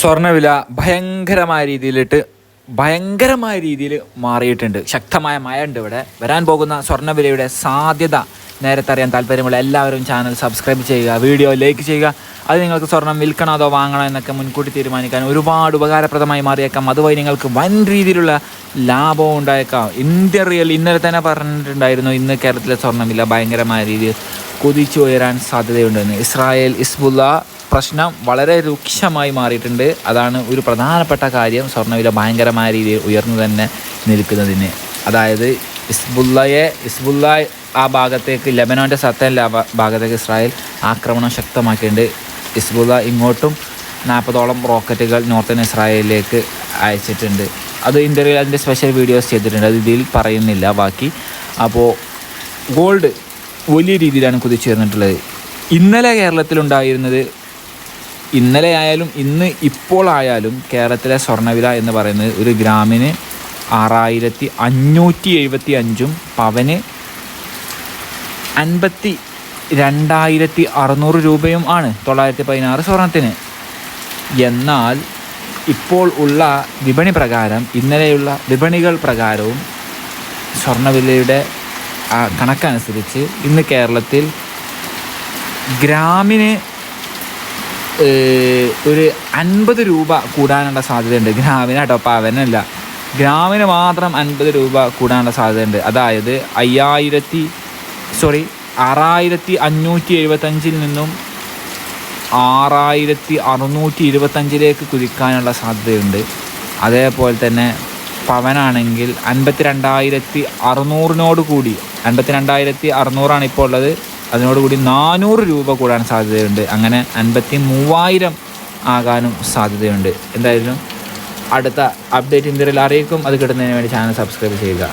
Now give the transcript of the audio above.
സ്വർണവില ഭയങ്കരമായ രീതിയിലിട്ട് ഭയങ്കരമായ രീതിയിൽ മാറിയിട്ടുണ്ട്. ശക്തമായ മഴ ഉണ്ട് ഇവിടെ. വരാൻ പോകുന്ന സ്വർണവിലയുടെ സാധ്യത നേരത്തെ അറിയാൻ താല്പര്യമുള്ള എല്ലാവരും ചാനൽ സബ്സ്ക്രൈബ് ചെയ്യുക വീഡിയോ ലൈക്ക് ചെയ്യുക. അത് നിങ്ങൾക്ക് സ്വർണം വിൽക്കണോ അതോ വാങ്ങണോ എന്നൊക്കെ മുൻകൂട്ടി തീരുമാനിക്കാൻ ഒരുപാട് ഉപകാരപ്രദമായി മാറിയേക്കാം. അതുവഴി നിങ്ങൾക്ക് വൻ രീതിയിലുള്ള ലാഭവും ഉണ്ടായേക്കാം. ഇന്ത്യ റിയൽ ഇന്നലെ തന്നെ പറഞ്ഞിട്ടുണ്ടായിരുന്നു ഇന്ന് കേരളത്തിലെ സ്വർണവില ഭയങ്കരമായ രീതിയിൽ കുതിച്ചു ഉയരാൻ സാധ്യതയുണ്ടെന്ന്. ഇസ്രായേൽ ഇസ്ബുല്ല പ്രശ്നം വളരെ രൂക്ഷമായി മാറിയിട്ടുണ്ട്. അതാണ് ഒരു പ്രധാനപ്പെട്ട കാര്യം. സ്വർണവില ഭയങ്കരമായ രീതിയിൽ ഉയർന്നു തന്നെ നിൽക്കുന്നതിന്. അതായത് ഇസ്ബുല്ലയെ ഇസ്ബുല്ല ആ ഭാഗത്തേക്ക് ലെബനോന്റെ സത്തൻ ഭാഗത്തേക്ക് ഇസ്രായേൽ ആക്രമണം ശക്തമാക്കിയിട്ടുണ്ട്. ഇസ്ബുല്ല ഇങ്ങോട്ടും നാൽപ്പതോളം റോക്കറ്റുകൾ നോർത്തേൺ ഇസ്രായേലിലേക്ക് അയച്ചിട്ടുണ്ട്. അത് ഇന്ത്യയിൽ അതിന്റെ സ്പെഷ്യൽ വീഡിയോസ് ചെയ്തിട്ടുണ്ട്. അത് ഇതിൽ പറയുന്നില്ല ബാക്കി. അപ്പോൾ ഗോൾഡ് വലിയ രീതിയിലാണ് കുതിച്ചു വരുന്നിട്ടുള്ളത് ഇന്നലെ കേരളത്തിലുണ്ടായിരുന്നത് ഇന്നലെ ആയാലും ഇന്ന് ഇപ്പോൾ ആയാലും കേരളത്തിലെ സ്വർണവില എന്ന് പറയുന്നത് ഒരു ഗ്രാമിന് ആറായിരത്തി അഞ്ഞൂറ്റി എഴുപത്തി അഞ്ചും പവന് അൻപത്തി രണ്ടായിരത്തി അറുന്നൂറ് രൂപയും ആണ് തൊള്ളായിരത്തി പതിനാറ് സ്വർണത്തിന്. എന്നാൽ ഇപ്പോൾ ഉള്ള വിപണി പ്രകാരം ഇന്നലെയുള്ള വിപണികൾ പ്രകാരവും സ്വർണവിലയുടെ കണക്കനുസരിച്ച് ഇന്ന് കേരളത്തിൽ ഗ്രാമിന് ഒരു അൻപത് രൂപ കൂടാനുള്ള സാധ്യതയുണ്ട്. ഗ്രാമിന് കേട്ടോ പവനല്ല ഗ്രാമിന് മാത്രം അൻപത് രൂപ കൂടാനുള്ള സാധ്യതയുണ്ട്. അതായത് അയ്യായിരത്തി സോറി ആറായിരത്തി അഞ്ഞൂറ്റി എഴുപത്തഞ്ചിൽ നിന്നും ആറായിരത്തി അറുന്നൂറ്റി ഇരുപത്തഞ്ചിലേക്ക് കുതിക്കാനുള്ള സാധ്യതയുണ്ട്. അതേപോലെ തന്നെ പവനാണെങ്കിൽ അൻപത്തി രണ്ടായിരത്തി അറുന്നൂറിനോട് കൂടി അൻപത്തി രണ്ടായിരത്തി അറുന്നൂറാണ് ഇപ്പോൾ ഉള്ളത്. അതിനോടുകൂടി നാനൂറ് രൂപ കൂടാൻ സാധ്യതയുണ്ട്. അങ്ങനെ അൻപത്തി മൂവായിരം ആകാനും സാധ്യതയുണ്ട്. എന്തായാലും അടുത്ത അപ്ഡേറ്റ് ഇന്ത്യയിൽ അറിയിക്കും. അത് കിട്ടുന്നതിന് വേണ്ടി ചാനൽ സബ്സ്ക്രൈബ് ചെയ്യുക.